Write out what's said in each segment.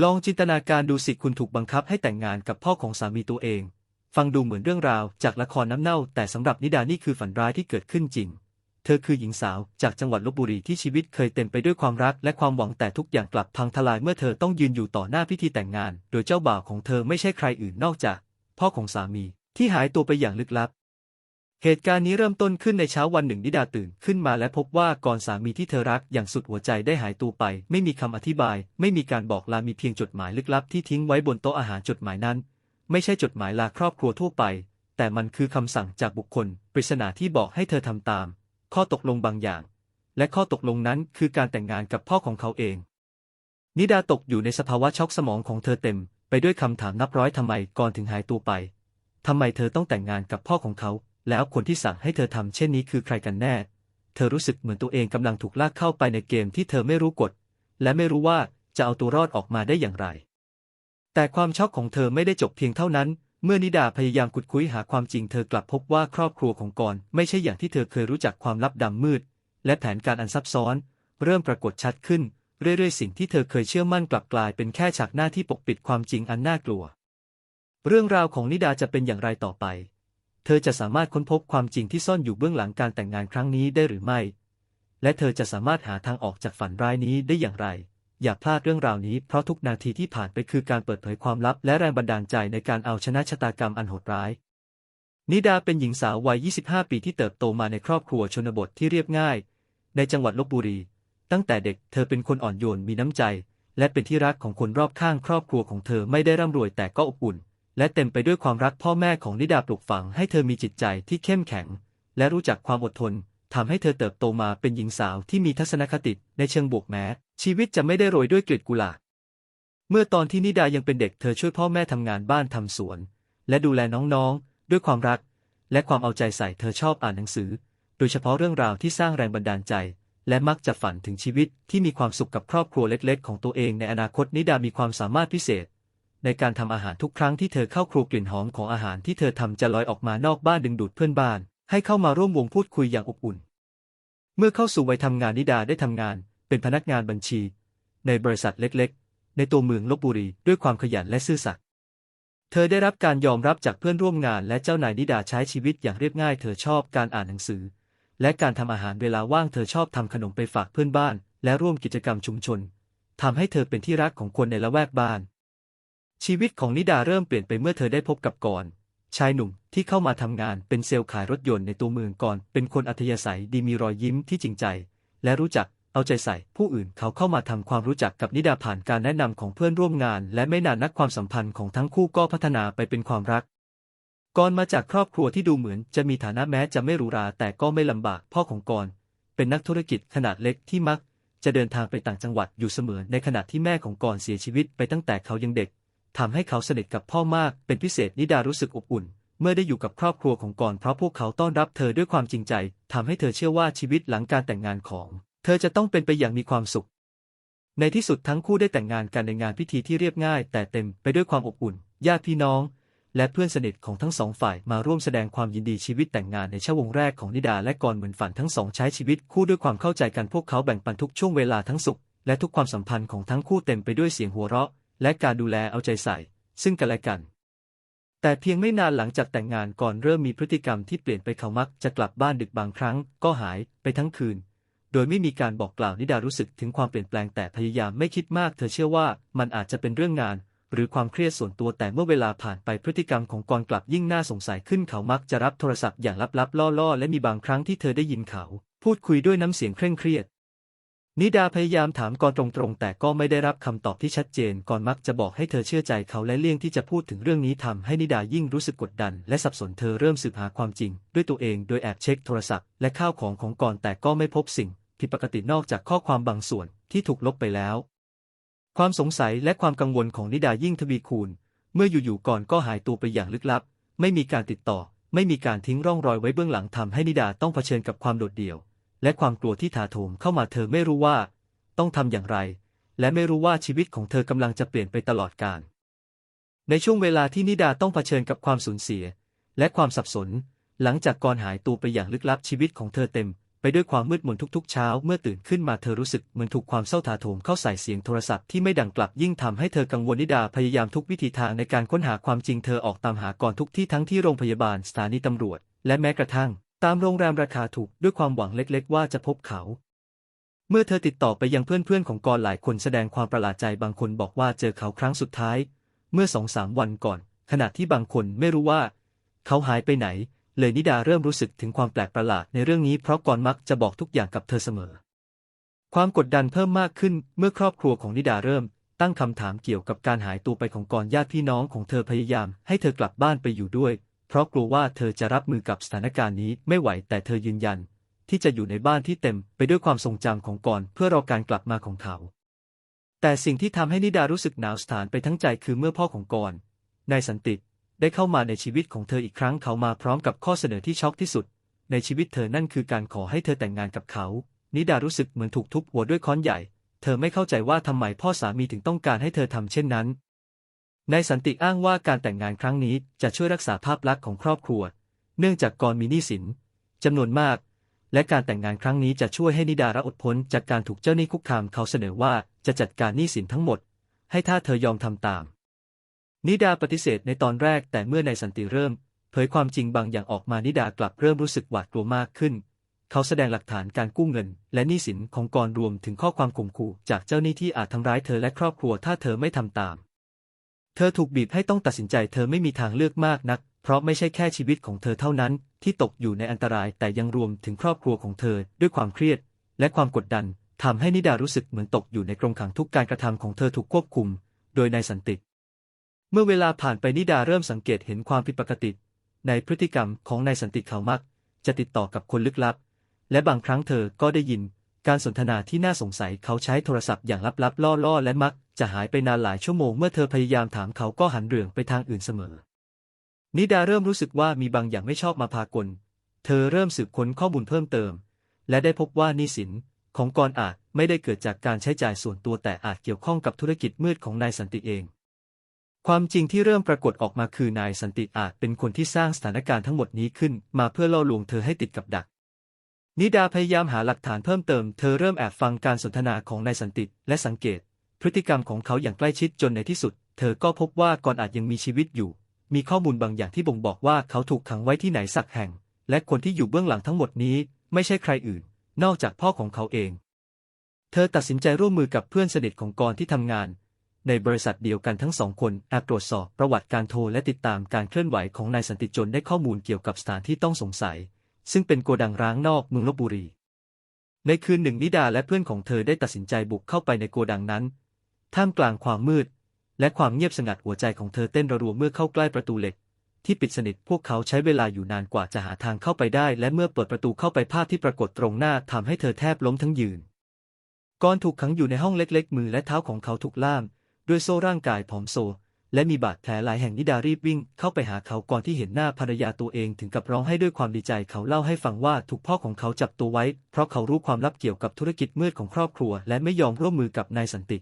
ลองจินตนาการดูสิคุณถูกบังคับให้แต่งงานกับพ่อของสามีตัวเอง ฟังดูเหมือนเรื่องราวจากละครน้ำเน่า แต่สำหรับนิดานี่คือฝันร้ายที่เกิดขึ้นจริง เธอคือหญิงสาวจากจังหวัดลบบุรีที่ชีวิตเคยเต็มไปด้วยความรักและความหวังแต่ทุกอย่างกลับพังทลายเมื่อเธอต้องยืนอยู่ต่อหน้าพิธีแต่งงาน โดยเจ้าบ่าวของเธอไม่ใช่ใครอื่นนอกจาก พ่อของสามีที่หายตัวไปอย่างลึกลับ เหตุการณ์นี้เริ่มต้นขึ้นในเช้าวันหนึ่งนิดาตื่นขึ้นมาและพบว่าก่อนสามีที่เธอรักอย่างสุดหัวใจได้หายตัวไป ไม่มีคำอธิบาย ไม่มีการบอกลามีเพียงจดหมายลึกลับที่ทิ้งไว้บนโต๊ะอาหารจดหมายนั้น ไม่ใช่จดหมายลาครอบครัวทั่วไป แต่มันคือคำสั่งจากบุคคล ปริศนาที่บอกให้เธอทำตาม ข้อตกลงบางอย่าง และข้อตกลงนั้นคือการแต่งงานกับพ่อของเขาเอง นิดาตกอยู่ในสภาวะช็อกสมองของเธอเต็ม ไปด้วยคำถามนับร้อยทำไมก่อนถึงหายตัวไปทำไมเธอต้องแต่งงานกับพ่อของเขา แล้วคนที่สั่งให้เธอทำเช่นนี้คือใครกันแน่ เธอรู้สึกเหมือนตัวเองกำลังถูกลากเข้าไปในเกมที่เธอไม่รู้กฎ และไม่รู้ว่าจะเอาตัวรอดออกมาได้อย่างไร แต่ความช็อกของเธอไม่ได้จบเพียงเท่านั้น เมื่อนิดาพยายามขุดคุยหาความจริงเธอกลับพบว่าครอบครัวของกรณ์ไม่ใช่อย่างที่เธอเคยรู้จักความลับดำมืด และแผนการอันซับซ้อน เริ่มปรากฏชัดขึ้น เรื่อยๆ สิ่งที่เธอเคยเชื่อมั่นกลับกลายเป็นแค่ฉากหน้าที่ปกปิดความจริงอันน่ากลัว เรื่องราวของนิดาจะเป็นอย่างไรต่อไป เธอจะสามารถค้นพบความจริงที่ซ่อนอยู่เบื้องหลังการแต่งงานครั้งนี้ได้หรือไม่ และเธอจะสามารถหาทางออกจากฝันร้ายนี้ได้อย่างไร อย่าพลาดเรื่องราวนี้เพราะทุกนาทีที่ผ่านไปคือการเปิดเผยความลับ และแรงบันดาลใจในการเอาชนะชะตากรรมอันโหดร้าย นิดาเป็นหญิงสาววัย 25 ปีที่เติบโตมาในครอบครัวชนบทที่เรียบง่าย ในจังหวัดลบบุรี ตั้งแต่เด็กเธอเป็นคนอ่อนโยนมีน้ำใจ และเป็นที่รักของคนรอบข้างครอบครัวของเธอไม่ได้ร่ำรวยแต่ก็อบอุ่น และเต็มไปด้วยความรักพ่อแม่ของนิดาปลูกฝังให้เธอมีจิตใจที่เข้มแข็ง และรู้จักความอดทนทำให้เธอเติบโตมาเป็นหญิงสาวที่มีทัศนคติในเชิงบวกแม้ ชีวิตจะไม่ได้โรยด้วยกลีบกุหลาบเมื่อตอนที่นิดายังเป็นเด็กเธอช่วยพ่อแม่ทำงานบ้านทำสวน และดูแลน้องๆ ด้วยความรัก และความเอาใจใส่เธอชอบอ่านหนังสือ โดยเฉพาะเรื่องราวที่สร้างแรงบันดาลใจ และมักจะฝันถึงชีวิตที่มีความสุขกับครอบครัวเล็ก ๆ ของตัวเองในอนาคตนิดามีความสามารถพิเศษ ในการทำอาหารทุกครั้งที่เธอเข้าครัวกลิ่นหอมของอาหารที่เธอทำจะลอยออกมานอกบ้านดึงดูดเพื่อนบ้าน ให้เข้ามาร่วมวงพูดคุยอย่างอบอุ่น เมื่อเข้าสู่วัยทำงานนิดาได้ทำงาน เป็นพนักงานบัญชี ในบริษัทเล็กๆ ในตัวเมืองลบบุรีด้วยความขยันและซื่อสัตย์เธอได้รับการยอมรับจากเพื่อนร่วมงานและเจ้านายนิดาใช้ชีวิตอย่างเรียบง่าย เธอชอบการอ่านหนังสือ และการทำอาหารเวลาว่างเธอชอบทำขนมไปฝากเพื่อนบ้าน และร่วมกิจกรรมชุมชนทำให้เธอเป็นที่รักของคนในละแวกบ้าน ชีวิตของนิดาเริ่มเปลี่ยนไปเมื่อเธอได้พบกับกรณ์ชายหนุ่มที่เข้ามาทำงานเป็นเซลล์ขายรถยนต์ในตัวเมืองก่อน เป็นคนอัธยาศัยดีมีรอยยิ้มที่จริงใจ และรู้จักเอาใจใส่ผู้อื่นเขาเข้ามาทำความรู้จักกับนิดาผ่านการแนะนำของเพื่อนร่วมงาน และไม่นานนักความสัมพันธ์ของทั้งคู่ก็พัฒนาไปเป็นความรักกรณ์มาจากครอบครัวที่ดูเหมือนจะมีฐานะแม้จะไม่หรูหราแต่ก็ไม่ลำบากพ่อของกรณ์เป็นนักธุรกิจขนาดเล็กที่มัก จะเดินทางไปต่างจังหวัดอยู่เสมอในขณะที่แม่ของกรณ์เสียชีวิตไปตั้งแต่เขายังเด็ก ทำให้เขาสนิทกับพ่อมากเป็นพิเศษนิดารู้สึกอบอุ่น เมื่อได้อยู่กับครอบครัวของกรณ์เพราะพวกเขาต้อนรับเธอด้วยความจริงใจทำให้เธอเชื่อว่าชีวิตหลังการแต่งงานของ เธอจะต้องเป็นไปอย่างมีความสุข ในที่สุดทั้งคู่ได้แต่งงานกันในงานพิธีที่เรียบง่าย แต่เต็มไปด้วยความอบอุ่นญาติพี่น้อง และเพื่อนสนิทของทั้งสองฝ่ายมาร่วมแสดงความยินดีชีวิตแต่งงานในช่วงแรกของนิดาและกรเหมือนฝันทั้งสองใช้ชีวิตคู่ด้วยความเข้าใจกันพวกเขาแบ่งปันทุกช่วงเวลาทั้งสุขและทุกความสัมพันธ์ของทั้งคู่เต็มไปด้วยเสียงหัวเราะ และการดูแลเอาใจใส่ ซึ่งกันและกัน แต่เพียงไม่นานหลังจากแต่งงานก่อนเริ่มมีพฤติกรรมที่เปลี่ยนไปเขามักจะกลับบ้านดึกบางครั้ง ก็หายไปทั้งคืน โดยไม่มีการบอกกล่าวนิดารู้สึกถึงความเปลี่ยนแปลงแต่พยายามไม่คิดมาก เธอเชื่อว่ามันอาจจะเป็นเรื่องงาน หรือความเครียดส่วนตัวแต่เมื่อเวลาผ่านไปพฤติกรรมของกรกลับยิ่งน่าสงสัยขึ้นเขามักจะรับโทรศัพท์อย่างลับๆล่อๆ และมีบางครั้งที่เธอได้ยินเขา พูดคุยด้วยน้ำเสียงเคร่งเครียด นิดาพยายามถามกรตรงๆ แต่ก็ไม่ได้รับคำตอบที่ชัดเจนกรมักจะบอกให้เธอเชื่อใจเขาและเลี่ยงที่จะพูดถึงเรื่องนี้ทำให้นิดายิ่งรู้สึกกดดัน และสับสนเธอเริ่มสืบหาความจริง ด้วยตัวเองโดยแอบเช็คโทรศัพท์และข้าวของของกรแต่ก็ไม่พบสิ่งผิดปกตินอกจากข้อความบางส่วนที่ถูกลบไปแล้ว ความสงสัยและความกังวลของนิดายิ่งทวีคูณ เมื่ออยู่ๆก่อนก็หายตัวไปอย่างลึกลับ ไม่มีการติดต่อ ไม่มีการทิ้งร่องรอยไว้เบื้องหลังทำให้นิดาต้องเผชิญกับความโดดเดี่ยว และความกลัวที่ถาโถมเข้ามาเธอไม่รู้ว่า ต้องทำอย่างไร และไม่รู้ว่าชีวิตของเธอกำลังจะเปลี่ยนไปตลอดกาลในช่วงเวลาที่นิดาต้องเผชิญกับความสูญเสีย และความสับสน หลังจากกรหายตัวไปอย่างลึกลับชีวิตของเธอเต็ม ไปด้วยความมืดมนทุกๆ เช้า เมื่อตื่นขึ้นมาเธอรู้สึกเหมือนถูกความเศร้าถาโถมเข้าใส่เสียงโทรศัพท์ที่ไม่ดังกลับยิ่งทำให้เธอกังวลนิดาพยายามทุกวิธีทางในการค้นหาความจริงเธอออกตามหาก่อนทุกที่ทั้งที่โรงพยาบาลสถานีตำรวจ และแม้กระทั่ง ตามโรงแรมราคาถูกด้วยความหวังเล็กๆ ว่าจะพบเขา เมื่อเธอติดต่อไปยังเพื่อนๆของกอรหลายคนแสดงความประหลาดใจบางคนบอกว่าเจอเขาครั้งสุดท้าย เมื่อสองสามวันก่อน ขณะที่บางคนไม่รู้ว่า เขาหายไปไหน เลยนิดาเริ่มรู้สึกถึงความแปลกประหลาดในเรื่องนี้เพราะกอรมักจะบอกทุกอย่างกับเธอเสมอ ความกดดันเพิ่มมากขึ้นเมื่อครอบครัวของนิดาเริ่ม ตั้งคำถามเกี่ยวกับการหายตัวไปของกอรญาติพี่น้องของเธอพยายามให้เธอกลับบ้านไปอยู่ด้วย เพราะกลัวว่าเธอจะรับมือกับสถานการณ์นี้ไม่ไหวแต่เธอยืนยัน ที่จะอยู่ในบ้านที่เต็มไปด้วยความทรงจำของกรเพื่อรอการกลับมาของเขา แต่สิ่งที่ทำให้นิดารู้สึกหนาวสถานไปทั้งใจคือเมื่อพ่อของกรนายสันติได้เข้ามาในชีวิตของเธออีกครั้งเขามาพร้อมกับข้อเสนอที่ช็อกที่สุด ในชีวิตเธอนั่นคือการขอให้เธอแต่งงานกับเขา นิดารู้สึกเหมือนถูกทุบหัวด้วยค้อนใหญ่ เธอไม่เข้าใจว่าทำไมพ่อสามีถึงต้องการให้เธอทำเช่นนั้น นายสันติอ้างว่าการแต่งงานครั้งนี้จะช่วยรักษาภาพลักษณ์ของครอบครัว เนื่องจากกรมีหนี้สินจำนวนมาก และการแต่งงานครั้งนี้จะช่วยให้นิดาระอดพ้นจากการถูกเจ้าหนี้คุกคามเขาเสนอว่าจะจัดการหนี้สินทั้งหมด ให้ถ้าเธอยอมทำตาม นิดาปฏิเสธในตอนแรกแต่เมื่อนายสันติเริ่ม เผยความจริงบางอย่างออกมานิดากลับเริ่มรู้สึกหวาดกลัวมากขึ้น เขาแสดงหลักฐานการกู้เงิน และหนี้สินของกรรวมถึงข้อความข่มขู่จากเจ้าหนี้ที่อาจทำร้ายเธอและครอบครัวถ้าเธอไม่ทำตาม เธอถูกบีบให้ต้องตัดสินใจเธอไม่มีทางเลือกมากนัก เพราะไม่ใช่แค่ชีวิตของเธอเท่านั้น ที่ตกอยู่ในอันตรายแต่ยังรวมถึงครอบครัวของเธอด้วยความเครียด และความกดดันทำให้นิดารู้สึกเหมือนตกอยู่ในกรงขังทุกการกระทำของเธอถูกควบคุม โดยนายสันติ เมื่อเวลาผ่านไปนิดาเริ่มสังเกตเห็นความผิดปกติ ในพฤติกรรมของนายสันติเขามัก จะติดต่อกับคนลึกลับ และบางครั้งเธอก็ได้ยิน การสนทนาที่น่าสงสัยเขาใช้โทรศัพท์อย่างลับๆล่อๆ และมัก จะหายไปนานหลายชั่วโมงเมื่อเธอพยายามถามเขาก็หันเรื่องไปทางอื่นเสมอ นิดาเริ่มรู้สึกว่ามีบางอย่างไม่ชอบมาพากล เธอเริ่มสืบค้นข้อมูลเพิ่มเติม และได้พบว่านี้สินของกรอาจไม่ได้เกิดจากการใช้จ่ายส่วนตัวแต่อาจเกี่ยวข้องกับธุรกิจมืดของนายสันติเอง ความจริงที่เริ่มปรากฏออกมาคือนายสันติอาจเป็นคนที่สร้างสถานการณ์ทั้งหมดนี้ขึ้น มาเพื่อล่อลวงเธอให้ติดกับดัก นิดาพยายามหาหลักฐานเพิ่มเติม เธอเริ่มแอบฟังการสนทนาของนายสันติและสังเกต พฤติกรรมของเขาอย่างใกล้ชิดจนในที่สุด เธอก็พบว่ากรอาจยังมีชีวิตอยู่ มีข้อมูลบางอย่างที่บ่งบอกว่าเขาถูกขังไว้ที่ไหนสักแห่ง และคนที่อยู่เบื้องหลังทั้งหมดนี้ ไม่ใช่ใครอื่น นอกจากพ่อของเขาเอง เธอตัดสินใจร่วมมือกับเพื่อนสนิทของกรที่ทำงาน ในบริษัทเดียวกันทั้งสองคนแอบตรวจสอบประวัติการโทรและติดตามการเคลื่อนไหวของนายสันติจนได้ข้อมูลเกี่ยวกับสถานที่ต้องสงสัย ซึ่งเป็นโกดังร้างนอกเมืองลบบุรีในคืนหนึ่งนิดาและเพื่อนของเธอได้ตัดสินใจบุกเข้าไปในโกดังนั้น ท่ามกลางความมืด และความเงียบสงัดหัวใจของเธอเต้นระรัวเมื่อเข้าใกล้ประตูเหล็ก ที่ปิดสนิทพวกเขาใช้เวลาอยู่นานกว่าจะหาทางเข้าไปได้ และเมื่อเปิดประตูเข้าไปภาพที่ปรากฏตรงหน้าทำให้เธอแทบล้มทั้งยืนกรถูกขังอยู่ในห้องเล็กๆ มือและเท้าของเขาถูกล่าม ด้วยโซ่ร่างกายผอมโซ และมีบาดแผลหลายแห่งนิดารีบวิ่ง เข้าไปหาเขาก่อนที่เห็นหน้าภรรยาตัวเองถึงกับร้องให้ด้วยความดีใจเขาเล่าให้ฟังว่าถูกพ่อของเขาจับตัวไว้ เพราะเขารู้ความลับเกี่ยวกับธุรกิจมืดของครอบครัว และไม่ยอมร่วมมือกับนายสันติ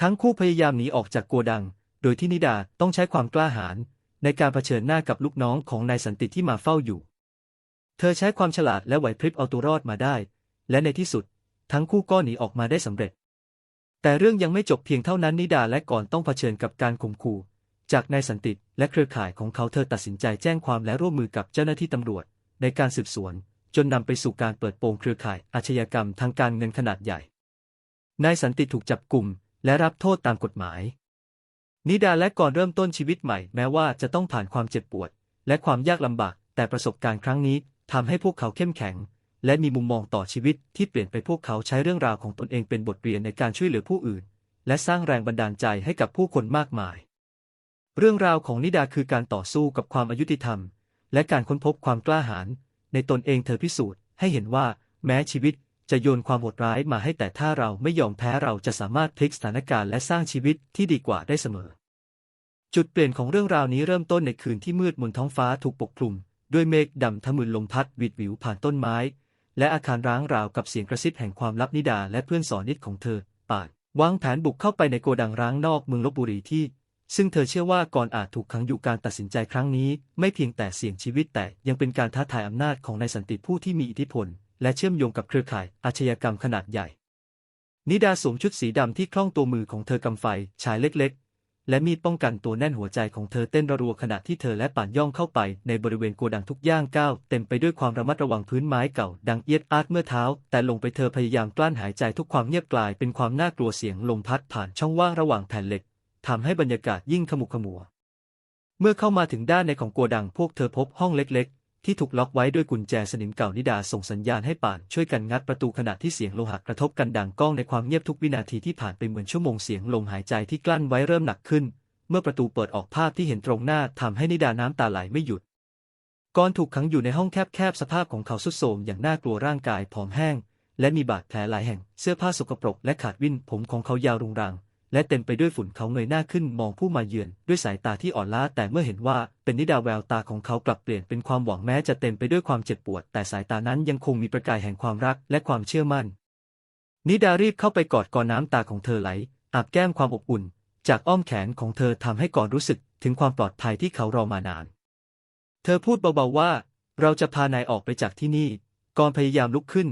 ทั้งคู่พยายามหนีออกจากโกดัง โดยที่นิดาต้องใช้ความกล้าหาญในการเผชิญหน้ากับลูกน้องของนายสันติที่มาเฝ้าอยู่ เธอใช้ความฉลาดและไหวพริบเอาตัวรอดมาได้ และในที่สุด ทั้งคู่ก็หนีออกมาได้สำเร็จ แต่เรื่องยังไม่จบเพียงเท่านั้นนิดาและก่อนต้องเผชิญกับการข่มขู่จากนายสันติและเครือข่ายของเขาเธอตัดสินใจแจ้งความและร่วมมือกับเจ้าหน้าที่ตำรวจ ในการสืบสวน จนนำไปสู่การเปิดโปงเครือข่ายอาชญากรรมทางการเงินขนาดใหญ่ นายสันติถูกจับกลุ่ม และรับโทษตามกฎหมาย นิดาและก่อนเริ่มต้นชีวิตใหม่แม้ว่าจะต้องผ่านความเจ็บปวด และความยากลำบาก แต่ประสบการณ์ครั้งนี้ทำให้พวกเขาเข้มแข็ง และมีมุมมองต่อชีวิตที่เปลี่ยนไปพวกเขาใช้เรื่องราวของตนเองเป็นบทเรียนในการช่วยเหลือผู้อื่น และสร้างแรงบันดาลใจให้กับผู้คนมากมาย เรื่องราวของนิดาคือการต่อสู้กับความอายุติธรรม และการค้นพบความกล้าหาญในตนเองเธอพิสูจน์ให้เห็นว่าแม้ชีวิต จะโยนความโหดร้ายมาให้แต่ถ้าเราไม่ยอมแพ้เราจะสามารถพลิกสถานการณ์และสร้างชีวิตที่ดีกว่าได้เสมอ จุดเปลี่ยนของเรื่องราวนี้เริ่มต้นในคืนที่มืดมนท้องฟ้าถูกปกคลุม ด้วยเมฆดำทะมึนลมพัดวิดวิวผ่านต้นไม้ และอาคารร้างราวกับเสียงกระซิบแห่งความลับนิดาและเพื่อนสอนนิดของเธอปาดวางแผนบุกเข้าไปในโกดังร้างนอกเมืองลบบุรีที่ ซึ่งเธอเชื่อว่าก่อนอาจถูกขังอยู่การตัดสินใจครั้งนี้ ไม่เพียงแต่เสี่ยงชีวิตแต่ยังเป็นการท้าทายอำนาจของนายสันติผู้ที่มีอิทธิพล และเชื่อมโยงกับเครือข่ายอาชญากรรมขนาดใหญ่ นิดาสวมชุดสีดำที่คล่องตัวมือของเธอกำไฟฉายเล็กๆ และมีดป้องกันตัวแน่นหัวใจของเธอเต้นระรัวขณะที่เธอและป่านย่องเข้าไปในบริเวณโกดังทุกย่างก้าวเต็มไปด้วยความระมัดระวังพื้นไม้เก่า ดังเอียดอาดเมื่อเท้า แต่ลงไปเธอพยายามกลั้นหายใจทุกความเงียบกลายเป็นความน่ากลัวเสียงลมพัดผ่านช่องว่างระหว่างแผ่นเหล็กทำให้บรรยากาศยิ่งขมุกขมัวเมื่อเข้ามาถึงด้านในของโกดังพวกเธอพบห้องเล็กๆ ที่ถูกล็อกไว้ด้วยกุญแจสนิมเก่านิดาส่งสัญญาณให้ป่านช่วยกันงัดประตูขณะที่เสียงโลหะกระทบกันดังก้องในความเงียบทุกวินาทีที่ผ่านไปเหมือนชั่วโมงเสียงลมหายใจที่กลั้นไว้เริ่มหนักขึ้น เมื่อประตูเปิดออกภาพที่เห็นตรงหน้าทำให้นิดาน้ำตาไหลไม่หยุดก่อนถูกขังอยู่ในห้องแคบๆสภาพของเขาสุดโทรมอย่างน่ากลัวร่างกายผอมแห้ง และมีบาดแผลหลายแห่งเสื้อผ้าสกปรกและขาดวิ่นผมของเขายาวรุงรัง และเต็มไปด้วยฝุ่นเขาเงยหน้าขึ้นมองผู้มาเยือนด้วยสายตาที่อ่อนล้าแต่เมื่อเห็นว่าเป็นนิดาแววตาของเขากลับเปลี่ยนเป็นความหวังแม้จะเต็มไปด้วยความเจ็บปวด แต่สายตานั้นยังคงมีประกายแห่งความรักและความเชื่อมั่น นิดารีบเข้าไปกอดกอนน้ำตาของเธอไหลอาบแก้มความอบอุ่น จากอ้อมแขนของเธอทำให้ก่อนรู้สึกถึงความปลอดภัยที่เขารอมานาน เธอพูดเบาๆว่า เราจะพานายออกไปจากที่นี่ก่อนพยายามลุกขึ้น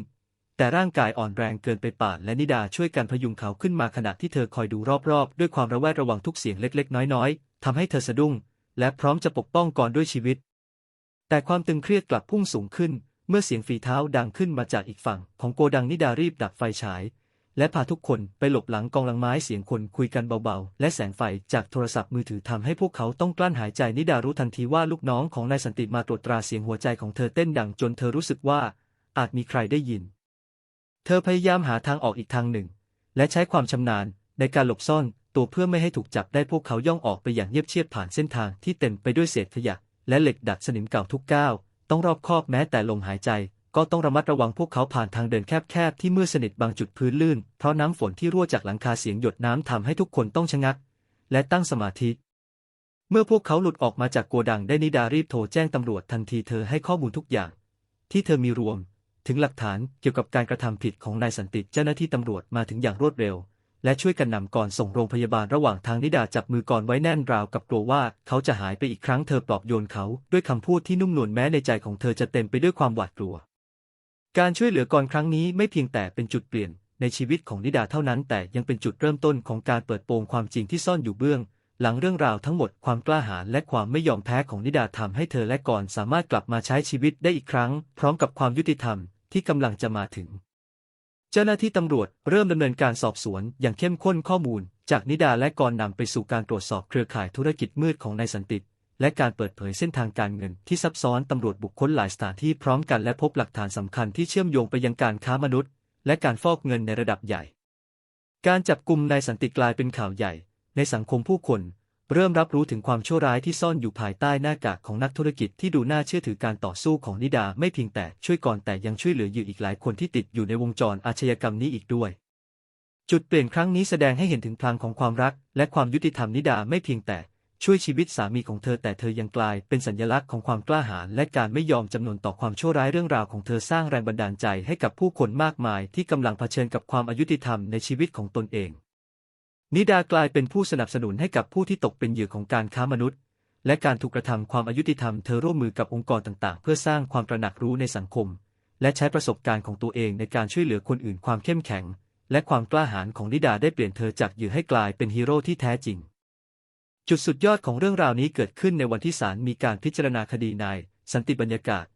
แต่ร่างกายอ่อนแรงเกินไปป่านและนิดาช่วยกันพยุงเขาขึ้นมาขณะที่เธอคอยดูรอบๆ ด้วยความระแวดระวังทุกเสียงเล็กๆ น้อยๆทำให้เธอสะดุ้ง และพร้อมจะปกป้องก่อนด้วยชีวิต แต่ความตึงเครียดกลับพุ่งสูงขึ้น เมื่อเสียงฝีเท้าดังขึ้นมาจากอีกฝั่ง ของโกดังนิดารีบดับไฟฉาย และพาทุกคนไปหลบหลังกองลังไม้เสียงคนคุยกันเบาๆ และแสงไฟจากโทรศัพท์มือถือทำให้พวกเขาต้องกลั้นหายใจนิดารู้ทันทีว่าลูกน้องของนายสันติมาตรวจตราเสียงหัวใจของเธอเต้นดังจนเธอรู้สึกว่าอาจมีใครได้ยิน เธอพยายามหาทางออกอีกทางหนึ่ง และใช้ความชำนาญในการหลบซ่อนตัวเพื่อไม่ให้ถูกจับได้พวกเขาย่องออกไปอย่างเงียบเชียบผ่านเส้นทางที่เต็มไปด้วยเศษขยะ และเหล็กดัดสนิมเก่าทุกก้าว ต้องรอบคอบแม้แต่ลมหายใจ ก็ต้องระมัดระวังพวกเขาผ่านทางเดินแคบๆที่มืดสนิทบางจุดพื้นลื่น เพราะน้ำฝนที่รั่วจากหลังคาเสียงหยดน้ำทำให้ทุกคนต้องชะงัก และตั้งสมาธิเมื่อพวกเขาหลุดออกมาจากโกดังได้นิดารีบโทรแจ้งตำรวจทันทีเธอให้ข้อมูลทุกอย่าง ที่เธอมีรวม ถึงหลักฐานเกี่ยวกับการกระทำผิดของนายสันติเจ้าหน้าที่ตำรวจมาถึงอย่างรวดเร็ว และช่วยกันนำก่อนส่งโรงพยาบาลระหว่างทางนิดาจับมือก่อนไว้แน่นราวกับกลัวว่าเขาจะหายไปอีกครั้งเธอปลอบโยนเขาด้วยคำพูดที่นุ่มนวลแม้ในใจของเธอจะเต็มไปด้วยความหวาดกลัว การช่วยเหลือก่อนครั้งนี้ไม่เพียงแต่เป็นจุดเปลี่ยนในชีวิตของนิดาเท่านั้น แต่ยังเป็นจุดเริ่มต้นของการเปิดโปงความจริงที่ซ่อนอยู่เบื้อง หลังเรื่องราวทั้งหมดความกล้าหาญและความไม่ยอมแพ้ของนิดาทำให้เธอและก่อนสามารถกลับมาใช้ชีวิตได้อีกครั้ง พร้อมกับความยุติธรรม ที่กำลังจะมาถึง เจ้าหน้าที่ตำรวจเริ่มดำเนินการสอบสวนอย่างเข้มข้นข้อมูล จากนิดาและกรนำไปสู่การตรวจสอบเครือข่ายธุรกิจมืดของนายสันติและการเปิดเผยเส้นทางการเงินที่ซับซ้อนตำรวจบุคคลหลายสถานที่พร้อมกันและพบหลักฐานสำคัญที่เชื่อมโยงไปยังการค้ามนุษย์ และการฟอกเงินในระดับใหญ่ การจับกลุ่มนายสันติกลายเป็นข่าวใหญ่ ในสังคมผู้คน เริ่มรับรู้ถึงความชั่วร้ายที่ซ่อนอยู่ภายใต้หน้ากากของนักธุรกิจที่ดูน่าเชื่อถือการต่อสู้ของนิดาไม่เพียงแต่ช่วยก่อนแต่ยังช่วยเหลือเหยื่ออีกหลายคนที่ติดอยู่ในวงจรอาชญากรรมนี้อีกด้วย จุดเปลี่ยนครั้งนี้แสดงให้เห็นถึงพลังของความรัก และความยุติธรรมนิดาไม่เพียงแต่ช่วยชีวิตสามีของเธอแต่เธอยังกลายเป็นสัญลักษณ์ของความกล้าหาญและการไม่ยอมจำนนต่อความชั่วร้ายเรื่องราวของเธอสร้างแรงบันดาลใจให้กับผู้คนมากมายที่กำลังเผชิญกับความอายุติธรรมในชีวิตของตนเอง นิดากลายเป็นผู้สนับสนุนให้กับผู้ที่ตกเป็นเหยื่อของการค้ามนุษย์ และการถูกกระทำความอายุติธรรมเธอร่วมมือกับองค์กรต่างๆ เพื่อสร้างความตระหนักรู้ในสังคม และใช้ประสบการณ์ของตัวเองในการช่วยเหลือคนอื่นความเข้มแข็ง และความกล้าหาญของนิดาได้เปลี่ยนเธอจากเหยื่อให้กลายเป็นฮีโร่ที่แท้จริง จุดสุดยอดของเรื่องราวนี้เกิดขึ้นในวันที่ศาลมีการพิจารณาคดีนาย สันติบรรยากาศ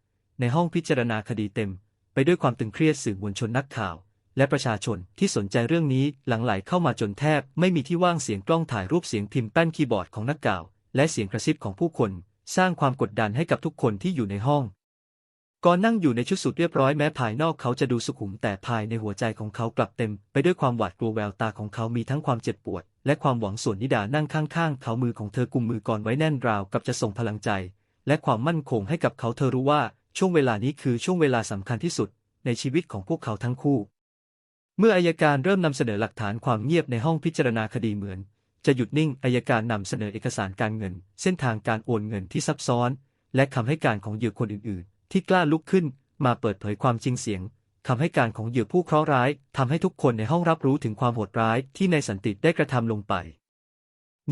ในห้องพิจารณาคดีเต็ม ไปด้วยความตึงเครียดสื่อมวลชนนักข่าว และประชาชนที่สนใจเรื่องนี้หลั่งไหลเข้ามาจนแทบ ไม่มีที่ว่างเสียงกล้องถ่ายรูปเสียงพิมพ์แป้นคีย์บอร์ดของนักข่าว และเสียงกระซิบของผู้คน สร้างความกดดันให้กับทุกคนที่อยู่ในห้องก่อนนั่งอยู่ในชุดสุดเรียบร้อยแม้ภายนอกเขาจะดูสุขุมแต่ภายในหัวใจของเขากลับเต็ม ไปด้วยความหวาดกลัวแววตาของเขามีทั้งความเจ็บปวด และความหวังส่วนนิดานั่งข้างๆ เขามือของเธอกุมมือก่อนไว้แน่นราวกับจะส่งพลังใจ และความมั่นคงให้กับเขาเธอรู้ว่า ช่วงเวลานี้คือช่วงเวลาสำคัญที่สุด ในชีวิตของพวกเขาทั้งคู่ เมื่ออายการเริ่มนำเสนอหลักฐานความเงียบในห้องพิจารณาคดีเหมือน จะหยุดนิ่งอายการนำเสนอเอกสารการเงิน เส้นทางการโอนเงินที่ซับซ้อน และคำให้การของเหยื่อคนอื่นๆ ที่กล้าลุกขึ้นมาเปิดเผยความจริงเสียงคำให้การของเหยื่อผู้เคราะห์ร้ายทำให้ทุกคนในห้องรับรู้ถึงความโหดร้ายที่นายสันติได้กระทำลงไป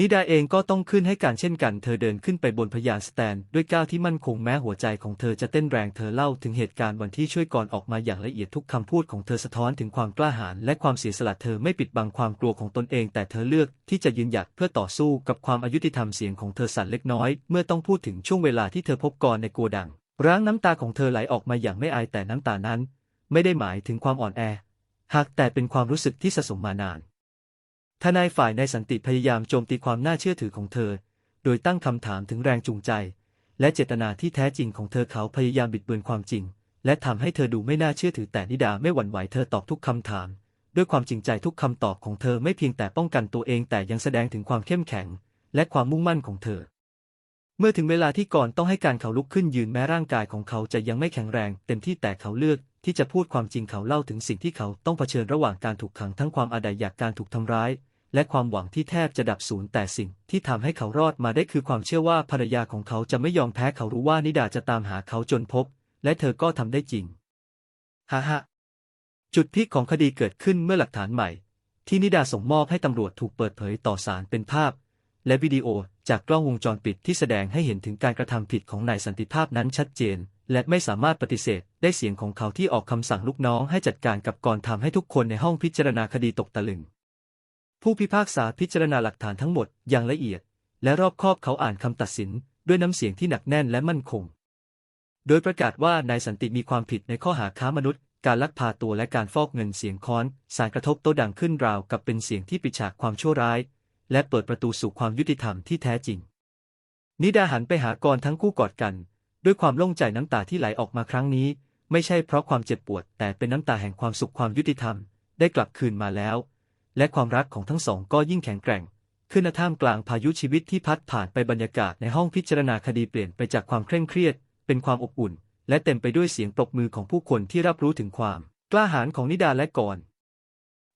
นิดาเองก็ต้องขึ้นให้การเช่นกัน เธอเดินขึ้นไปบนพยานสแตน ด้วยก้าวที่มั่นคงแม้หัวใจของเธอจะเต้นแรง เธอเล่าถึงเหตุการณ์วันที่ช่วยก่อนออกมาอย่างละเอียดทุกคำพูดของเธอสะท้อนถึงความกล้าหาญและความเสียสละเธอไม่ปิดบังความกลัวของตนเอง แต่เธอเลือกที่จะยืนหยัดเพื่อต่อสู้กับความอายุติธรรมเสียงของเธอสั่นเล็กน้อย เมื่อต้องพูดถึงช่วงเวลาที่เธอพบกอรในโกดังร้างน้ำตาของเธอไหลออกมาอย่างไม่อายแต่น้ำตานั้น ไม่ได้หมายถึงความอ่อนแอ หากแต่เป็นความรู้สึกที่สะสมมานาน ทนายฝ่ายนายสันติพยายามโจมตีความน่าเชื่อถือของเธอ โดยตั้งคำถามถึงแรงจูงใจ และเจตนาที่แท้จริงของเธอเขาพยายามบิดเบือนความจริง และทำให้เธอดูไม่น่าเชื่อถือแต่นิดาไม่หวั่นไหวเธอตอบทุกคำถาม ด้วยความจริงใจทุกคำตอบของเธอไม่เพียงแต่ป้องกันตัวเองแต่ยังแสดงถึงความเข้มแข็ง และความมุ่งมั่นของเธอ เมื่อถึงเวลาที่ก่อนต้องให้การเขาลุกขึ้นยืนแม้ร่างกายของเขาจะยังไม่แข็งแรง เต็มที่แต่เขาเลือกที่จะพูดความจริงเขาเล่าถึงสิ่งที่เขาต้องเผชิญระหว่างการถูกขังทั้งความอาดัยอยากการถูกทำร้าย และความหวังที่แทบจะดับสูญแต่สิ่งที่ทำให้เขารอดมาได้คือความเชื่อว่าภรรยาของเขาจะไม่ยอมแพ้เขารู้ว่านิดาจะตามหาเขาจนพบ และเธอก็ทำได้จริงฮ่าฮ่าจุดพลิกของคดีเกิดขึ้นเมื่อหลักฐานใหม่ ที่นิดาส่งมอบให้ตำรวจถูกเปิดเผยต่อศาลเป็นภาพ และวิดีโอจากกล้องวงจรปิดที่แสดงให้เห็นถึงการกระทำผิดของนายสันติภาพนั้นชัดเจน และไม่สามารถปฏิเสธ ได้เสียงของเขาที่ออกคำสั่งลูกน้องให้จัดการกับกรทำให้ทุกคนในห้องพิจารณาคดีตกตะลึง ผู้พิพากษาพิจารณาหลักฐานทั้งหมดอย่างละเอียด และรอบคอบเขาอ่านคำตัดสิน ด้วยน้ำเสียงที่หนักแน่นและมั่นคง โดยประกาศว่านายสันติมีความผิดในข้อหาค้ามนุษย์ การลักพาตัวและการฟอกเงินเสียงค้อน สารกระทบโต๊ะดังขึ้นราวกับเป็นเสียงที่ปิดฉากความชั่วร้าย และเปิดประตูสู่ความยุติธรรมที่แท้จริง นิดาหันไปหากรทั้งคู่กอดกัน ด้วยความโล่งใจน้ำตาที่ไหลออกมาครั้งนี้ ไม่ใช่เพราะความเจ็บปวด แต่เป็นน้ำตาแห่งความสุขความยุติธรรม ได้กลับคืนมาแล้ว และความรักของทั้งสองก็ยิ่งแข็งแกร่ง ขึ้นณท่ามกลางพายุชีวิตที่พัดผ่านไปบรรยากาศในห้องพิจารณาคดีเปลี่ยนไปจากความเคร่งเครียด เป็นความอบอุ่น และเต็มไปด้วยเสียงปรบมือของผู้คนที่รับรู้ถึงความ กล้าหาญของนิดาและกร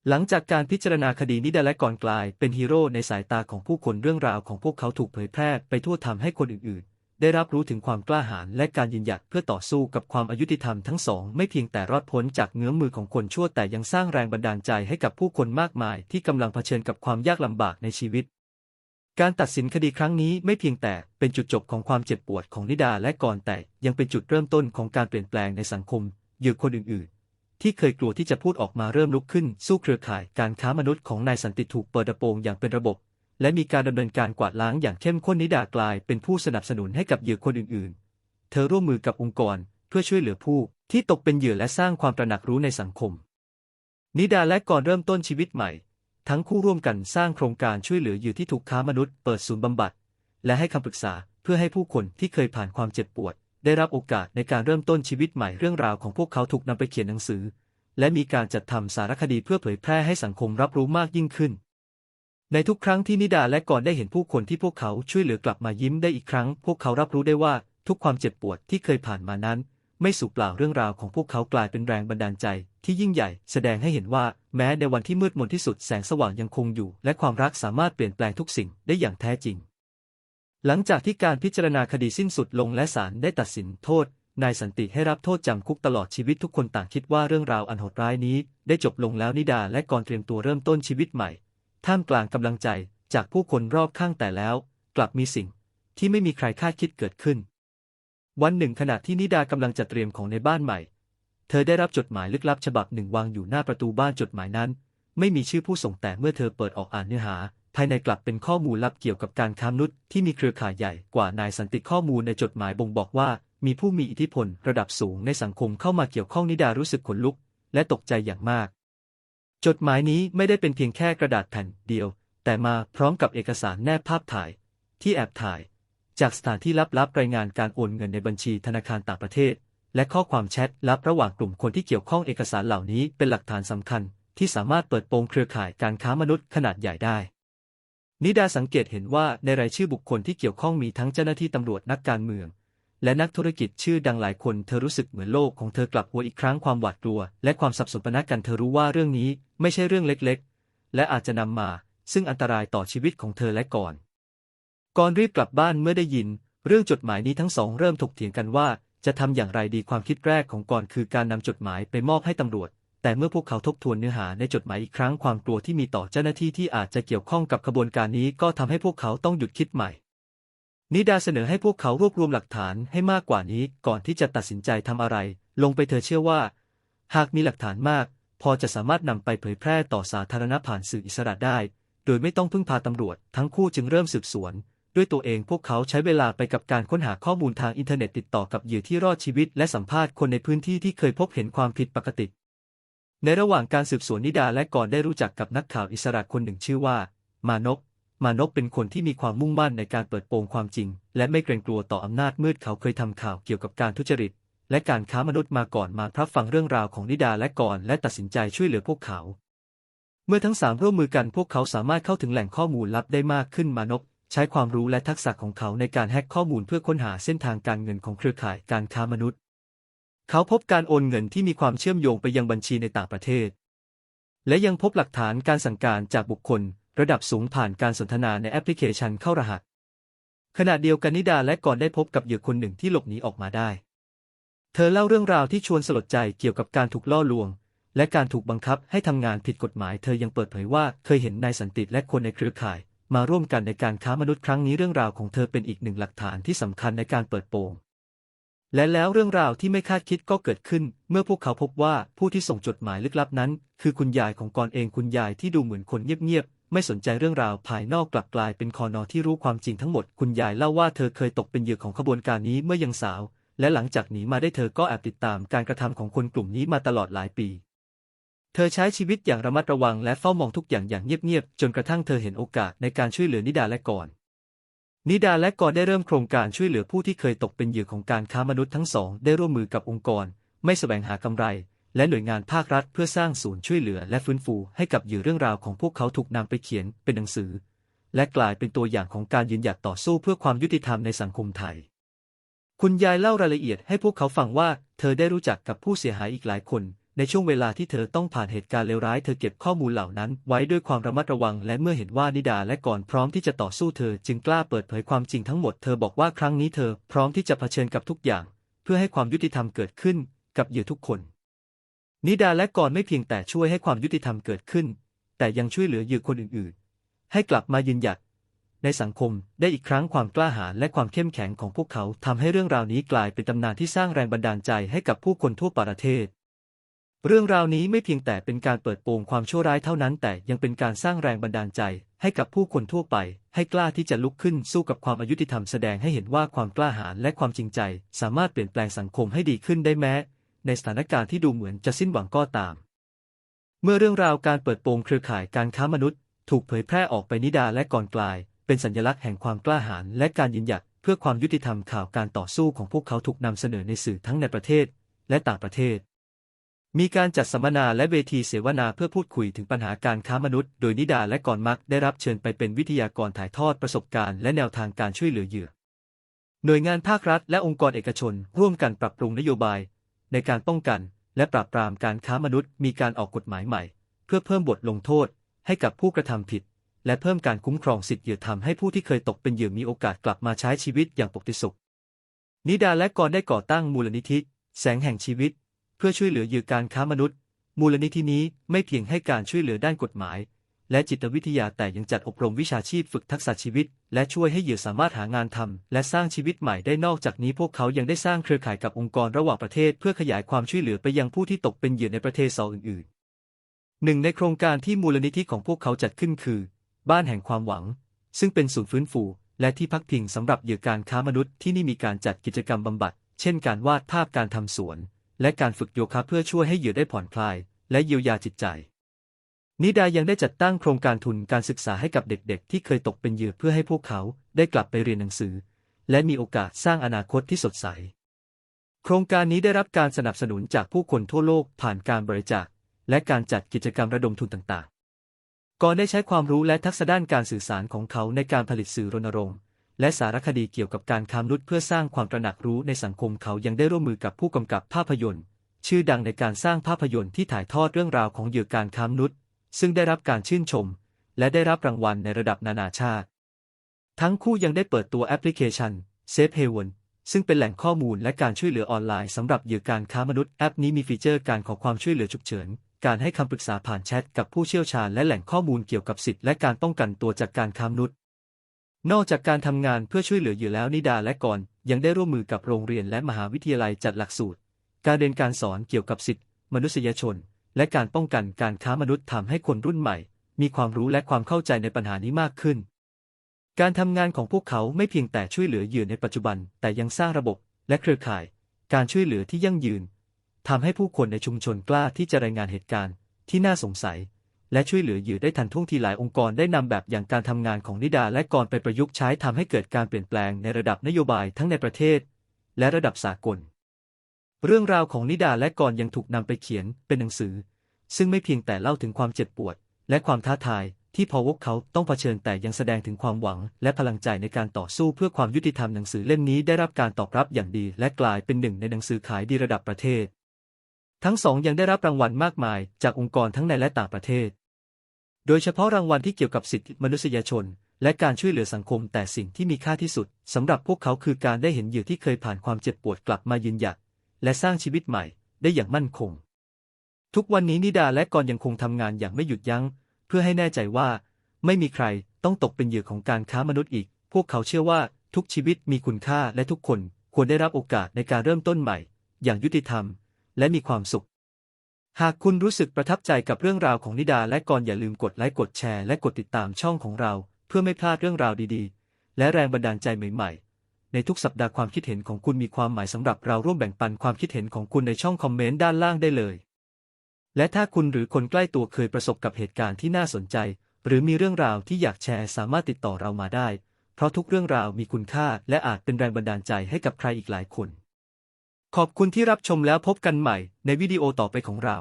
หลังจากการพิจารณาคดีนิดาและกรกลายเป็นฮีโร่ในสายตาของผู้คนเรื่องราวของพวกเขาถูกเผยแพร่ไปทั่วทำให้คนอื่น ได้รับรู้ถึงความกล้าหาญและการยืนหยัดเพื่อต่อสู้กับความอายุติธรรมทั้งสองไม่เพียงแต่รอดพ้นจากเงื้อมมือของคนชั่วแต่ยังสร้างแรงบันดาลใจให้กับผู้คนมากมายที่กำลังเผชิญกับความยากลำบากในชีวิต การตัดสินคดีครั้งนี้ไม่เพียงแต่เป็นจุดจบของความเจ็บปวดของนิดาและกรแต่ยังเป็นจุดเริ่มต้นของการเปลี่ยนแปลงในสังคมเหยื่อคนอื่นๆ ที่เคยกลัวที่จะพูดออกมาเริ่มลุกขึ้น สู้เครือข่ายการค้ามนุษย์ของนายสันติถูกเปิดโปงอย่างเป็นระบบ และมีการดำเนินการกวาดล้างอย่างเข้มข้นนิดากลายเป็นผู้สนับสนุนให้กับเหยื่อคนอื่นๆ เธอร่วมมือกับองค์กรเพื่อช่วยเหลือผู้ที่ตกเป็นเหยื่อและสร้างความตระหนักรู้ในสังคม นิดาและกรเริ่มต้นชีวิตใหม่ ทั้งคู่ร่วมกันสร้างโครงการช่วยเหลือเหยื่อที่ถูกค้ามนุษย์เปิดศูนย์บำบัด และให้คำปรึกษาเพื่อให้ผู้คนที่เคยผ่านความเจ็บปวด ได้รับโอกาสในการเริ่มต้นชีวิตใหม่เรื่องราวของพวกเขาถูกนำไปเขียนหนังสือ และมีการจัดทำสารคดีเพื่อเผยแพร่ให้สังคมรับรู้มากยิ่งขึ้น ในทุกครั้งที่นิดาและกอรได้เห็นผู้คนที่พวกเขาช่วยเหลือกลับมายิ้มได้อีกครั้ง พวกเขารับรู้ได้ว่าทุกความเจ็บปวดที่เคยผ่านมานั้น ไม่สูญเปล่าเรื่องราวของพวกเขากลายเป็นแรงบันดาลใจ ที่ยิ่งใหญ่ แสดงให้เห็นว่าแม้ในวันที่มืดมนที่สุดแสงสว่างยังคงอยู่ และความรักสามารถเปลี่ยนแปลงทุกสิ่งได้อย่างแท้จริง หลังจากที่การพิจารณาคดีสิ้นสุดลงและศาลได้ตัดสินโทษนายสันติให้รับโทษจำคุกตลอดชีวิตทุกคนต่างคิดว่าเรื่องราวอันโหดร้ายนี้ ได้จบลงแล้วนิดาและกอรเตรียมตัวเริ่มต้นชีวิตใหม่ ท่ามกลางกำลังใจจากผู้คนรอบข้างแต่แล้ว กลับมีสิ่งที่ไม่มีใครคาดคิดเกิดขึ้น วันหนึ่งขณะที่นิดากำลังจัดเตรียมของในบ้านใหม่ เธอได้รับจดหมายลึกลับฉบับหนึ่งวางอยู่หน้าประตูบ้านจดหมายนั้น ไม่มีชื่อผู้ส่งแต่เมื่อเธอเปิดออกอ่านเนื้อหา ภายในกลับเป็นข้อมูลลับเกี่ยวกับการค้ามนุษย์ที่มีเครือข่ายใหญ่กว่านายสันติข้อมูลในจดหมายบ่งบอกว่า มีผู้มีอิทธิพลระดับสูงในสังคมเข้ามาเกี่ยวข้องนิดารู้สึกขนลุก และตกใจอย่างมาก จดหมายนี้ไม่ได้เป็นเพียงแค่กระดาษแผ่นเดียว แต่มาพร้อมกับเอกสารแนบภาพถ่าย ที่แอบถ่าย จากสถานที่ลับๆรายงานการโอนเงินในบัญชีธนาคารต่างประเทศ และข้อความแชทลับระหว่างกลุ่มคนที่เกี่ยวข้องเอกสารเหล่านี้เป็นหลักฐานสำคัญ ที่สามารถเปิดโปงเครือข่ายการค้ามนุษย์ขนาดใหญ่ได้ นิดาสังเกตเห็นว่าในรายชื่อบุคคลที่เกี่ยวข้องมีทั้งเจ้าหน้าที่ตำรวจนักการเมือง และนักธุรกิจชื่อดังหลายคนเธอรู้สึกเหมือนโลกของเธอกลับหัวอีกครั้งความหวาดกลัว และความสับสนปนักกันเธอรู้ว่าเรื่องนี้ไม่ใช่เรื่องเล็กๆ และอาจจะนำมา ซึ่งอันตรายต่อชีวิตของเธอและก่อน ก่อนรีบกลับบ้านเมื่อได้ยิน เรื่องจดหมายนี้ทั้งสองเริ่มถกเถียงกันว่า จะทำอย่างไรดีความคิดแรกของก่อนคือการนำจดหมายไปมอบให้ตำรวจ แต่เมื่อพวกเขาทบทวนเนื้อหาในจดหมายอีกครั้งความกลัวที่มีต่อเจ้าหน้าที่ที่อาจจะเกี่ยวข้องกับขบวนการนี้ก็ทำให้พวกเขาต้องหยุดคิดใหม่ นิดาเสนอให้พวกเขารวบรวมหลักฐานให้มากกว่านี้ก่อนที่จะตัดสินใจทำอะไร ลงไปเธอเชื่อว่า หากมีหลักฐานมาก พอจะสามารถนำไปเผยแพร่ต่อสาธารณะผ่านสื่ออิสระได้ โดยไม่ต้องพึ่งพาตำรวจ ทั้งคู่จึงเริ่มสืบสวน ด้วยตัวเองพวกเขาใช้เวลาไปกับการค้นหาข้อมูลทางอินเทอร์เน็ตติดต่อกับเหยื่อที่รอดชีวิต และสัมภาษณ์คนในพื้นที่ที่เคยพบเห็นความผิดปกติ ในระหว่างการสืบสวนนิดาและก่อนได้รู้จักกับนักข่าวอิสระคนหนึ่งชื่อว่า มานพ มานพเป็นคนที่มีความมุ่งมั่นในการเปิดโปงความจริง และไม่เกรงกลัวต่ออำนาจมืดเขาเคยทำข่าวเกี่ยวกับการทุจริต และการค้ามนุษย์มาก่อนมารับฟังเรื่องราวของนิดาและก่อน และตัดสินใจช่วยเหลือพวกเขา เมื่อทั้งสามร่วมมือกันพวกเขาสามารถเข้าถึงแหล่งข้อมูลลับได้มากขึ้นมานพใช้ความรู้และทักษะของเขาในการแฮกข้อมูลเพื่อค้นหาเส้นทางการเงินของเครือข่ายการค้ามนุษย์ เขาพบการโอนเงินที่มีความเชื่อมโยงไปยังบัญชีในต่างประเทศ และยังพบหลักฐานการสั่งการจากบุคคล ระดับสูงผ่านการสนทนาในแอปพลิเคชันเข้ารหัส ขณะเดียวกันนิดาและก่อนได้พบกับเหยื่อคนหนึ่งที่หลบหนีออกมาได้ เธอเล่าเรื่องราวที่ชวนสลดใจเกี่ยวกับการถูกล่อลวง และการถูกบังคับให้ทำงานผิดกฎหมาย เธอยังเปิดเผยว่าเคยเห็นนายสันติและคนในเครือข่าย มาร่วมกันในการค้ามนุษย์ครั้งนี้เรื่องราวของเธอเป็นอีกหนึ่งหลักฐานที่สำคัญในการเปิดโปงและแล้วเรื่องราวที่ไม่คาดคิดก็เกิดขึ้น เมื่อพวกเขาพบว่าผู้ที่ส่งจดหมายลึกลับนั้น คือคุณยายของกอรเองคุณยายที่ดูเหมือนคนเงียบ ไม่สนใจเรื่องราวภายนอกกลับกลายเป็นคอนอที่รู้ความจริงทั้งหมด คุณยายเล่าว่าเธอเคยตกเป็นเหยื่อของขบวนการนี้เมื่อยังสาว และหลังจากหนีมาได้เธอก็แอบติดตามการกระทำของคนกลุ่มนี้มาตลอดหลายปี เธอใช้ชีวิตอย่างระมัดระวังและเฝ้ามองทุกอย่างอย่างเงียบๆจนกระทั่งเธอเห็นโอกาสในการช่วยเหลือนิดาและกรนิดาและกอรได้เริ่มโครงการช่วยเหลือผู้ที่เคยตกเป็นเหยื่อของการค้ามนุษย์ทั้งสอง ได้ร่วมมือกับองค์กร ไม่แสวงหากำไร และหน่วยงานภาครัฐเพื่อสร้างศูนย์ช่วยเหลือและฟื้นฟูให้กับเหยื่อเรื่องราวของพวกเขาถูกนำไปเขียนเป็นหนังสือ และกลายเป็นตัวอย่างของการยืนหยัดต่อสู้เพื่อความยุติธรรมในสังคมไทย คุณยายเล่ารายละเอียดให้พวกเขาฟังว่า เธอได้รู้จักกับผู้เสียหายอีกหลายคน ในช่วงเวลาที่เธอต้องผ่านเหตุการณ์เลวร้ายเธอเก็บข้อมูลเหล่านั้นไว้ด้วยความระมัดระวัง และเมื่อเห็นว่านิดาและก่อนพร้อมที่จะต่อสู้เธอจึงกล้าเปิดเผยความจริงทั้งหมดเธอบอกว่าครั้งนี้เธอพร้อมที่จะเผชิญกับทุกอย่าง เพื่อให้ความยุติธรรมเกิดขึ้นกับเหยื่อทุกคน นิดาและก่อนไม่เพียงแต่ช่วยให้ความยุติธรรมเกิดขึ้น แต่ยังช่วยเหลือเหยื่อคนอื่นๆ ให้กลับมายืนหยัดในสังคมได้อีกครั้งความกล้าหาญและความเข้มแข็งของพวกเขาทำให้เรื่องราวนี้กลายเป็นตำนานที่สร้างแรงบันดาลใจให้กับผู้คนทั่วประเทศ เรื่องราวนี้ไม่เพียงแต่เป็นการเปิดโปงความชั่วร้ายเท่านั้น แต่ยังเป็นการสร้างแรงบันดาลใจให้กับผู้คนทั่วไป ให้กล้าที่จะลุกขึ้นสู้กับความอายุติธรรมแสดงให้เห็นว่าความกล้าหาญและความจริงใจ สามารถเปลี่ยนแปลงสังคมให้ดีขึ้นได้แม้ ในสถานการณ์ที่ดูเหมือนจะสิ้นหวังก็ตาม เมื่อเรื่องราวการเปิดโปงเครือข่ายการค้ามนุษย์ ถูกเผยแพร่ออกไปนิดาและก่อนกลาย เป็นสัญลักษณ์แห่งความกล้าหาญและการยืนหยัดเพื่อความยุติธรรมข่าวการต่อสู้ของพวกเขาถูกนำเสนอในสื่อทั้งในประเทศและต่างประเทศ มีการจัดสัมมนาและเวทีเสวนาเพื่อพูดคุยถึงปัญหาการค้ามนุษย์ โดยนิดาและก่อนมักได้รับเชิญไปเป็นวิทยากรถ่ายทอดประสบการณ์และแนวทางการช่วยเหลือเหยื่อ หน่วยงานภาครัฐและองค์กรเอกชน ร่วมกันปรับปรุงนโยบาย ในการป้องกัน และปราบปรามการค้ามนุษย์ มีการออกกฎหมายใหม่ เพื่อเพิ่มบทลงโทษ ให้กับผู้กระทำผิด และเพิ่มการคุ้มครองสิทธิเหยื่อทำให้ผู้ที่เคยตกเป็นเหยื่อมีโอกาสกลับมาใช้ชีวิตอย่างปกติสุข นิดาและกรได้ก่อตั้งมูลนิธิ แสงแห่งชีวิต เพื่อช่วยเหลือเหยื่อการค้ามนุษย์ มูลนิธินี้ไม่เพียงให้การช่วยเหลือด้านกฎหมาย และจิตวิทยาแต่ยังจัดอบรมวิชาชีพฝึกทักษะชีวิต และช่วยให้เหยื่อสามารถหางานทำและสร้างชีวิตใหม่ได้นอกจากนี้พวกเขายังได้สร้างเครือข่ายกับองค์กรระหว่างประเทศ เพื่อขยายความช่วยเหลือไปยังผู้ที่ตกเป็นเหยื่อในประเทศซออื่นๆหนึ่งในโครงการที่มูลนิธิของพวกเขาจัดขึ้นคือ บ้านแห่งความหวัง ซึ่งเป็นศูนย์ฟื้นฟูและที่พักพิงสำหรับเหยื่อการค้ามนุษย์ที่นี่มีการจัดกิจกรรมบำบัด เช่น การวาดภาพการทำสวน และการฝึกโยคะเพื่อช่วยให้เหยื่อได้ผ่อนคลาย และเยียวยาจิตใจ นิดายังได้จัดตั้งโครงการทุนการศึกษาให้กับเด็กๆ ที่เคยตกเป็นเหยื่อเพื่อให้พวกเขาได้กลับไปเรียนหนังสือ และมีโอกาสสร้างอนาคตที่สดใส โครงการนี้ได้รับการสนับสนุนจากผู้คนทั่วโลกผ่านการบริจาคและการจัดกิจกรรมระดมทุนต่างๆ ก่อนได้ใช้ความรู้และทักษะด้านการสื่อสารของเขาในการผลิตสื่อรณรงค์ และสารคดีเกี่ยวกับการค้ามนุษย์เพื่อสร้างความตระหนักรู้ในสังคมเขายังได้ร่วมมือกับผู้กำกับภาพยนตร์ ชื่อดังในการสร้างภาพยนตร์ที่ถ่ายทอดเรื่องราวของเหยื่อการค้ามนุษย์ ซึ่งได้รับการชื่นชม และได้รับรางวัลในระดับนานาชาติ ทั้งคู่ยังได้เปิดตัวแอปพลิเคชัน Safe Haven ซึ่งเป็นแหล่งข้อมูลและการช่วยเหลือออนไลน์สำหรับเหยื่อการค้ามนุษย์แอปนี้มีฟีเจอร์การขอความช่วยเหลือฉุกเฉิน การให้คำปรึกษาผ่านแชทกับผู้เชี่ยวชาญและแหล่งข้อมูลเกี่ยวกับสิทธิและการป้องกันตัวจากการค้ามนุษย์ นอกจากการทำงานเพื่อช่วยเหลือเหยื่อแล้วนิดาและกรยังได้ร่วมมือกับโรงเรียนและมหาวิทยาลัยจัดหลักสูตร การเรียนการสอนเกี่ยวกับสิทธิมนุษยชน และการป้องกันการค้ามนุษย์ทำให้คนรุ่นใหม่ มีความรู้และความเข้าใจในปัญหานี้มากขึ้น การทำงานของพวกเขาไม่เพียงแต่ช่วยเหลือเหยื่อในปัจจุบัน แต่ยังสร้างระบบและเครือข่าย การช่วยเหลือที่ยั่งยืนทำให้ผู้คนในชุมชนกล้าที่จะรายงานเหตุการณ์ที่น่าสงสัย และช่วยเหลือเหยื่อได้ทันท่วงทีหลายองค์กรได้นำแบบอย่างการทำงานของนิดาและกรไปประยุกต์ใช้ทำให้เกิดการเปลี่ยนแปลงในระดับนโยบายทั้งในประเทศ และระดับสากล เรื่องราวของนิดาและกรยังถูกนำไปเขียนเป็นหนังสือ ซึ่งไม่เพียงแต่เล่าถึงความเจ็บปวด และความท้าทายที่พอวกเขาต้องเผชิญแต่ยังแสดงถึงความหวัง และพลังใจในการต่อสู้เพื่อความยุติธรรมหนังสือเล่มนี้ได้รับการตอบรับอย่างดี และกลายเป็นหนึ่งในหนังสือขายดีระดับประเทศ ทั้งสองยังได้รับรางวัลมากมายจากองค์กรทั้งในและต่างประเทศ โดยเฉพาะรางวัลที่เกี่ยวกับสิทธิมนุษยชน และการช่วยเหลือสังคมแต่สิ่งที่มีค่าที่สุดสำหรับพวกเขาคือการได้เห็นเหยื่อที่เคยผ่านความเจ็บปวดกลับมายืนหยัด และสร้างชีวิตใหม่ได้อย่างมั่นคง ทุกวันนี้นิดาและกรยังคงทำงานอย่างไม่หยุดยัง้ง เพื่อให้แน่ใจว่า ไม่มีใครต้องตกเป็นเหยื่อของการค้ามนุษย์อีก พวกเขาเชื่อว่าทุกชีวิตมีคุณค่าและทุกคนควรได้รับโอกาสในการเริ่มต้นใหม่ อย่างยุติธรรม และมีความสุข หากคุณรู้สึกประทับใจกับเรื่องราวของนิดาและกรอย่าลืมกดไลค์กดแชร์และกดติดตามช่องของเรา เพื่อไม่พลาดเรื่องราวดีๆ และแรงบันดาลใจใหม่ๆ ในทุกสัปดาห์ความคิดเห็นของคุณมีความหมายสำหรับเราร่วมแบ่งปันความคิดเห็นของคุณในช่องคอมเมนต์ด้านล่างได้เลย และถ้าคุณหรือคนใกล้ตัวเคยประสบกับเหตุการณ์ที่น่าสนใจ หรือมีเรื่องราวที่อยากแชร์สามารถติดต่อเรามาได้ เพราะทุกเรื่องราวมีคุณค่า และอาจเป็นแรงบันดาลใจให้กับใครอีกหลายคน ขอบคุณที่รับชมแล้วพบกันใหม่ในวิดีโอต่อไปของเรา